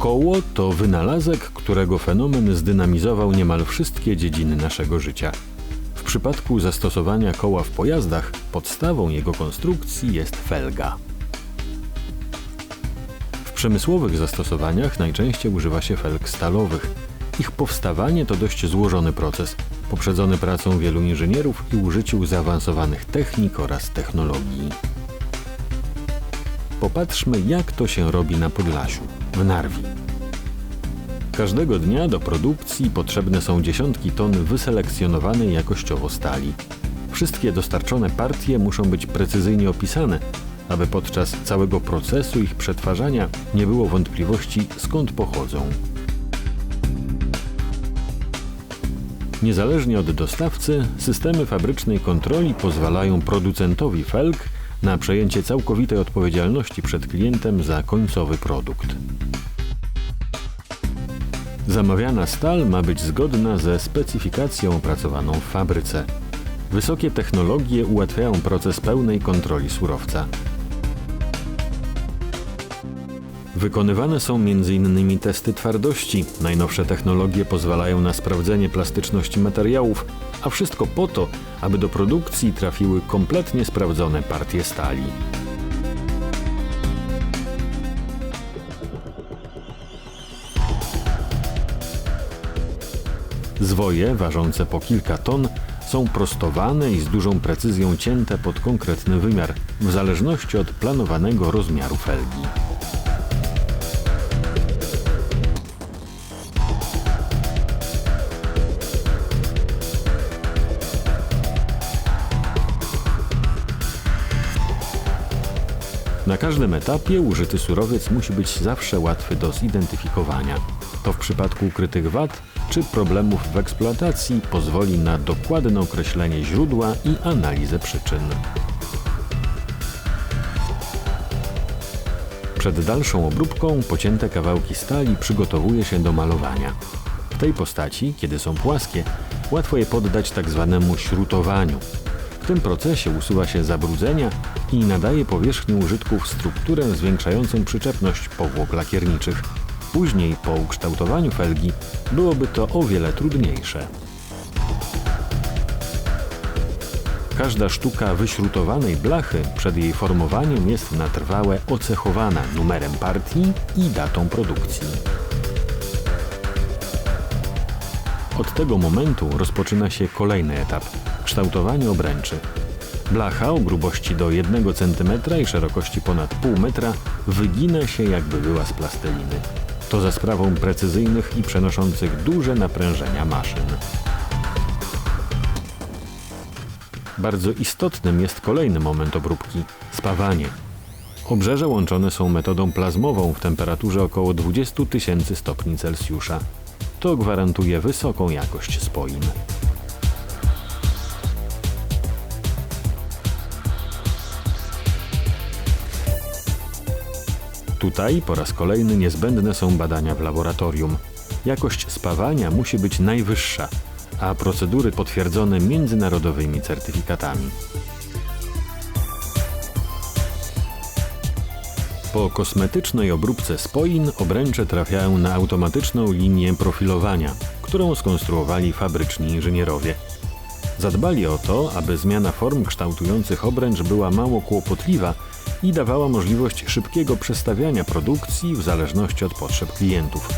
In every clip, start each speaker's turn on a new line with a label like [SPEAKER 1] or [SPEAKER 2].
[SPEAKER 1] Koło to wynalazek, którego fenomen zdynamizował niemal wszystkie dziedziny naszego życia. W przypadku zastosowania koła w pojazdach podstawą jego konstrukcji jest felga. W przemysłowych zastosowaniach najczęściej używa się felg stalowych. Ich powstawanie to dość złożony proces, poprzedzony pracą wielu inżynierów i użyciu zaawansowanych technik oraz technologii. Popatrzmy, jak to się robi na Podlasiu, w Narwi. Każdego dnia do produkcji potrzebne są dziesiątki ton wyselekcjonowanej jakościowo stali. Wszystkie dostarczone partie muszą być precyzyjnie opisane, aby podczas całego procesu ich przetwarzania nie było wątpliwości skąd pochodzą. Niezależnie od dostawcy, systemy fabrycznej kontroli pozwalają producentowi felg na przejęcie całkowitej odpowiedzialności przed klientem za końcowy produkt. Zamawiana stal ma być zgodna ze specyfikacją opracowaną w fabryce. Wysokie technologie ułatwiają proces pełnej kontroli surowca. Wykonywane są m.in. testy twardości. Najnowsze technologie pozwalają na sprawdzenie plastyczności materiałów, a wszystko po to, aby do produkcji trafiły kompletnie sprawdzone partie stali. Zwoje, ważące po kilka ton, są prostowane i z dużą precyzją cięte pod konkretny wymiar, w zależności od planowanego rozmiaru felgi. Na każdym etapie użyty surowiec musi być zawsze łatwy do zidentyfikowania. To w przypadku ukrytych wad czy problemów w eksploatacji pozwoli na dokładne określenie źródła i analizę przyczyn. Przed dalszą obróbką pocięte kawałki stali przygotowuje się do malowania. W tej postaci, kiedy są płaskie, łatwo je poddać tak zwanemu śrutowaniu. Tym procesie usuwa się zabrudzenia i nadaje powierzchni użytków strukturę zwiększającą przyczepność powłok lakierniczych. Później, po ukształtowaniu felgi, byłoby to o wiele trudniejsze. Każda sztuka wyśrutowanej blachy przed jej formowaniem jest na trwałe ocechowana numerem partii i datą produkcji. Od tego momentu rozpoczyna się kolejny etap kształtowanie obręczy. Blacha o grubości do 1 cm i szerokości ponad pół metra wygina się jakby była z plasteliny. To za sprawą precyzyjnych i przenoszących duże naprężenia maszyn. Bardzo istotnym jest kolejny moment obróbki spawanie. Obrzeże łączone są metodą plazmową w temperaturze około 20 tysięcy stopni Celsjusza. To gwarantuje wysoką jakość spoin. Tutaj po raz kolejny niezbędne są badania w laboratorium. Jakość spawania musi być najwyższa, a procedury potwierdzone międzynarodowymi certyfikatami. Po kosmetycznej obróbce spoin obręcze trafiają na automatyczną linię profilowania, którą skonstruowali fabryczni inżynierowie. Zadbali o to, aby zmiana form kształtujących obręcz była mało kłopotliwa i dawała możliwość szybkiego przestawiania produkcji w zależności od potrzeb klientów.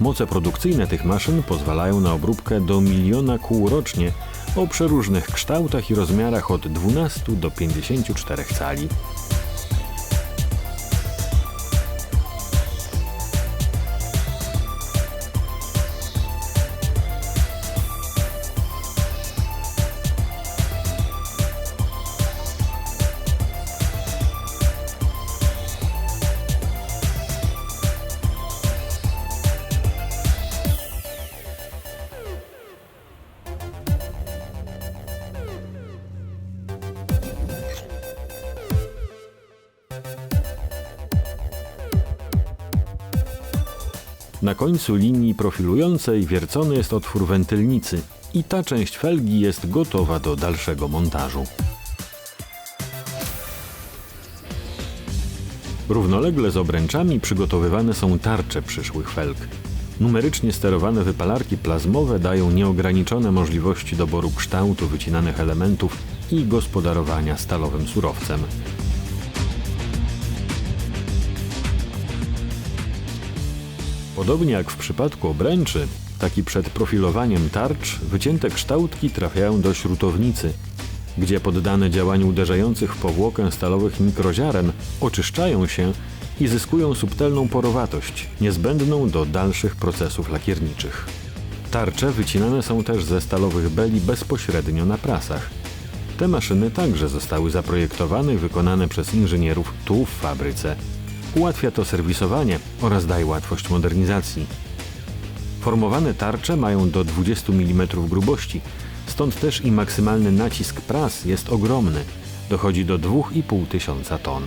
[SPEAKER 1] Moce produkcyjne tych maszyn pozwalają na obróbkę do miliona kół rocznie o przeróżnych kształtach i rozmiarach od 12 do 54 cali. Na końcu linii profilującej wiercony jest otwór wentylnicy i ta część felgi jest gotowa do dalszego montażu. Równolegle z obręczami przygotowywane są tarcze przyszłych felg. Numerycznie sterowane wypalarki plazmowe dają nieograniczone możliwości doboru kształtu wycinanych elementów i gospodarowania stalowym surowcem. Podobnie jak w przypadku obręczy, tak i przed profilowaniem tarcz wycięte kształtki trafiają do śrutownicy, gdzie poddane działaniu uderzających w powłokę stalowych mikroziaren oczyszczają się i zyskują subtelną porowatość, niezbędną do dalszych procesów lakierniczych. Tarcze wycinane są też ze stalowych beli bezpośrednio na prasach. Te maszyny także zostały zaprojektowane i wykonane przez inżynierów tu w fabryce. Ułatwia to serwisowanie oraz daje łatwość modernizacji. Formowane tarcze mają do 20 mm grubości, stąd też i maksymalny nacisk pras jest ogromny. Dochodzi do 2,5 tysiąca ton.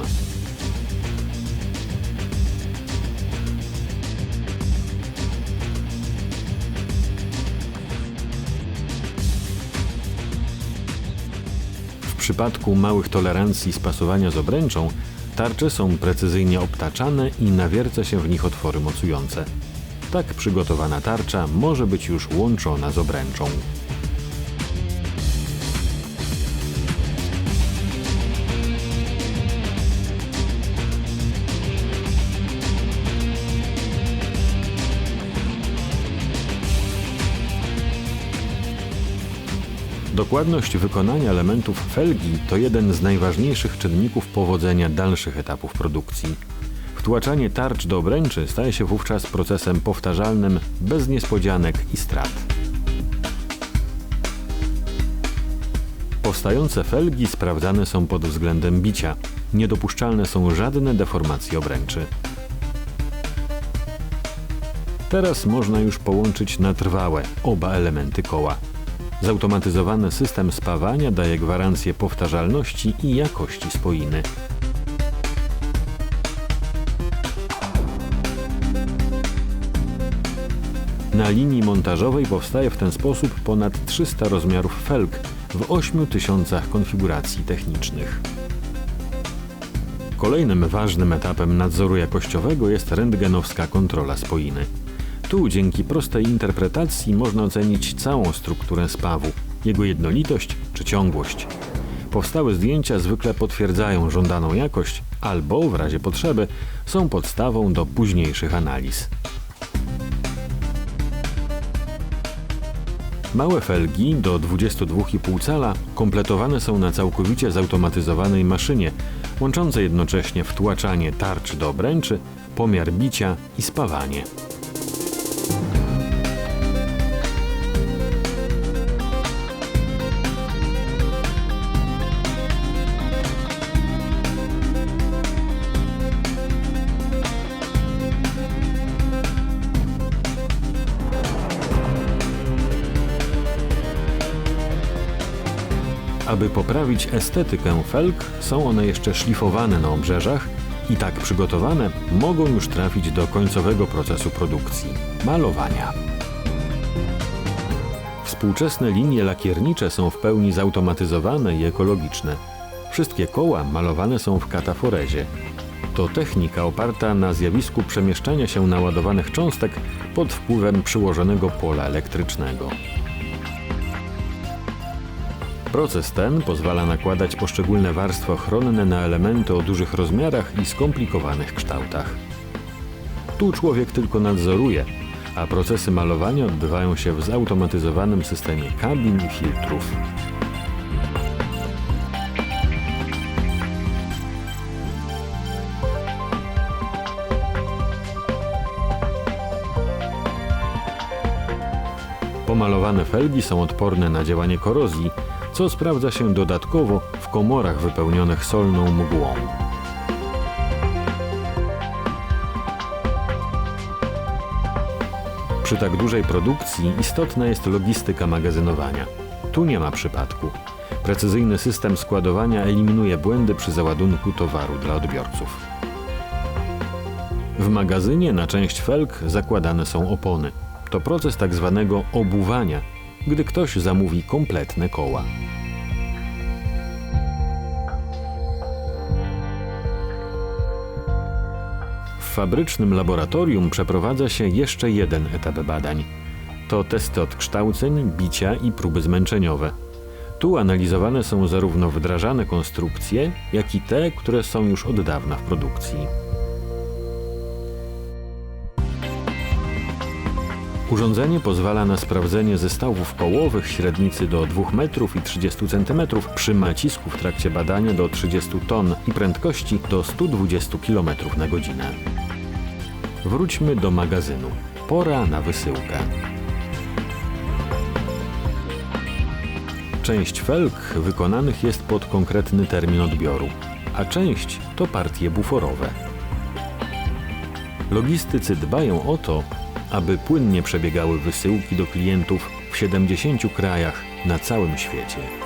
[SPEAKER 1] W przypadku małych tolerancji spasowania z obręczą, tarcze są precyzyjnie obtaczane i nawierca się w nich otwory mocujące. Tak przygotowana tarcza może być już łączona z obręczą. Dokładność wykonania elementów felgi to jeden z najważniejszych czynników powodzenia dalszych etapów produkcji. Wtłaczanie tarcz do obręczy staje się wówczas procesem powtarzalnym, bez niespodzianek i strat. Powstające felgi sprawdzane są pod względem bicia. Niedopuszczalne są żadne deformacje obręczy. Teraz można już połączyć na trwałe oba elementy koła. Zautomatyzowany system spawania daje gwarancję powtarzalności i jakości spoiny. Na linii montażowej powstaje w ten sposób ponad 300 rozmiarów felg w 8000 konfiguracji technicznych. Kolejnym ważnym etapem nadzoru jakościowego jest rentgenowska kontrola spoiny. Tu dzięki prostej interpretacji można ocenić całą strukturę spawu, jego jednolitość czy ciągłość. Powstałe zdjęcia zwykle potwierdzają żądaną jakość albo, w razie potrzeby, są podstawą do późniejszych analiz. Małe felgi do 22,5 cala kompletowane są na całkowicie zautomatyzowanej maszynie, łączącej jednocześnie wtłaczanie tarcz do obręczy, pomiar bicia i spawanie. Aby poprawić estetykę felg, są one jeszcze szlifowane na obrzeżach i tak przygotowane mogą już trafić do końcowego procesu produkcji malowania. Współczesne linie lakiernicze są w pełni zautomatyzowane i ekologiczne. Wszystkie koła malowane są w kataforezie. To technika oparta na zjawisku przemieszczania się naładowanych cząstek pod wpływem przyłożonego pola elektrycznego. Proces ten pozwala nakładać poszczególne warstwy ochronne na elementy o dużych rozmiarach i skomplikowanych kształtach. Tu człowiek tylko nadzoruje, a procesy malowania odbywają się w zautomatyzowanym systemie kabin i filtrów. Pomalowane felgi są odporne na działanie korozji, co sprawdza się dodatkowo w komorach wypełnionych solną mgłą. Przy tak dużej produkcji istotna jest logistyka magazynowania. Tu nie ma przypadku. Precyzyjny system składowania eliminuje błędy przy załadunku towaru dla odbiorców. W magazynie na część felg zakładane są opony. To proces tak zwanego obuwania, gdy ktoś zamówi kompletne koła. W fabrycznym laboratorium przeprowadza się jeszcze jeden etap badań. To testy odkształceń, bicia i próby zmęczeniowe. Tu analizowane są zarówno wdrażane konstrukcje, jak i te, które są już od dawna w produkcji. Urządzenie pozwala na sprawdzenie zestawów kołowych średnicy do 2 metrów i 30 cm przy nacisku w trakcie badania do 30 ton i prędkości do 120 km na godzinę. Wróćmy do magazynu. Pora na wysyłkę. Część felg wykonanych jest pod konkretny termin odbioru, a część to partie buforowe. Logistycy dbają o to, aby płynnie przebiegały wysyłki do klientów w 70 krajach na całym świecie.